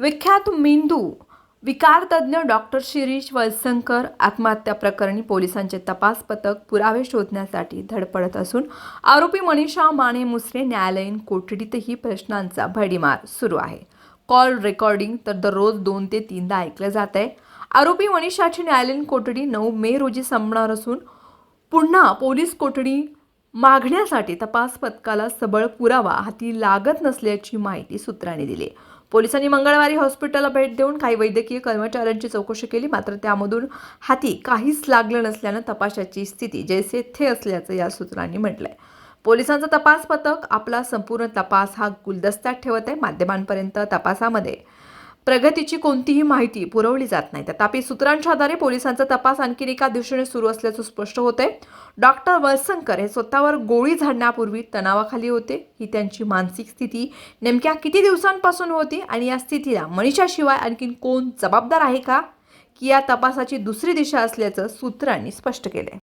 विख्यात मेंदू विकारतज्ञ डॉक्टर शिरीष वळसंकर आत्महत्या प्रकरणी पोलिसांचे तपास पथक पुरावे शोधण्यासाठी धडपडत असून आरोपी मनीषा माने मुसरे न्यायालयीन कोठडीतही प्रश्नांचा भडीमार सुरू आहे. कॉल रेकॉर्डिंग तर दररोज दोन ते तीनदा ऐकलं जात आहे. आरोपी मनीषाची न्यायालयीन कोठडी नऊ मे रोजी संपणार असून पुन्हा पोलीस कोठडी मागण्यासाठी तपास पथकाला सबळ पुरावा हाती लागत नसल्याची माहिती सूत्रांनी दिली पोलिसांनी मंगळवारी हॉस्पिटलला भेट देऊन काही वैद्यकीय कर्मचाऱ्यांची चौकशी केली मात्र त्यामधून हाती काहीच लागलं नसल्यानं तपासाची स्थिती जैसे थे असल्याचं या सूत्रांनी म्हटलंय. पोलिसांचं तपास पथक आपला संपूर्ण तपास हा गुलदस्त्यात ठेवत आहे माध्यमांपर्यंत तपासामध्ये. प्रगतीची कोणतीही माहिती पुरवली जात नाही. तथापि सूत्रांच्या आधारे पोलिसांचा तपास आणखी एका दिवशीने सुरू असल्याचं स्पष्ट होते डॉक्टर वळसंकर हे स्वतःवर गोळी झाडण्यापूर्वी तणावाखाली होते. ही त्यांची मानसिक स्थिती नेमक्या किती दिवसांपासून होती आणि या स्थितीला मनीषाशिवाय आणखीन कोण जबाबदार आहे का? की या तपासाची दुसरी दिशा असल्याचं सूत्रांनी स्पष्ट केलंय.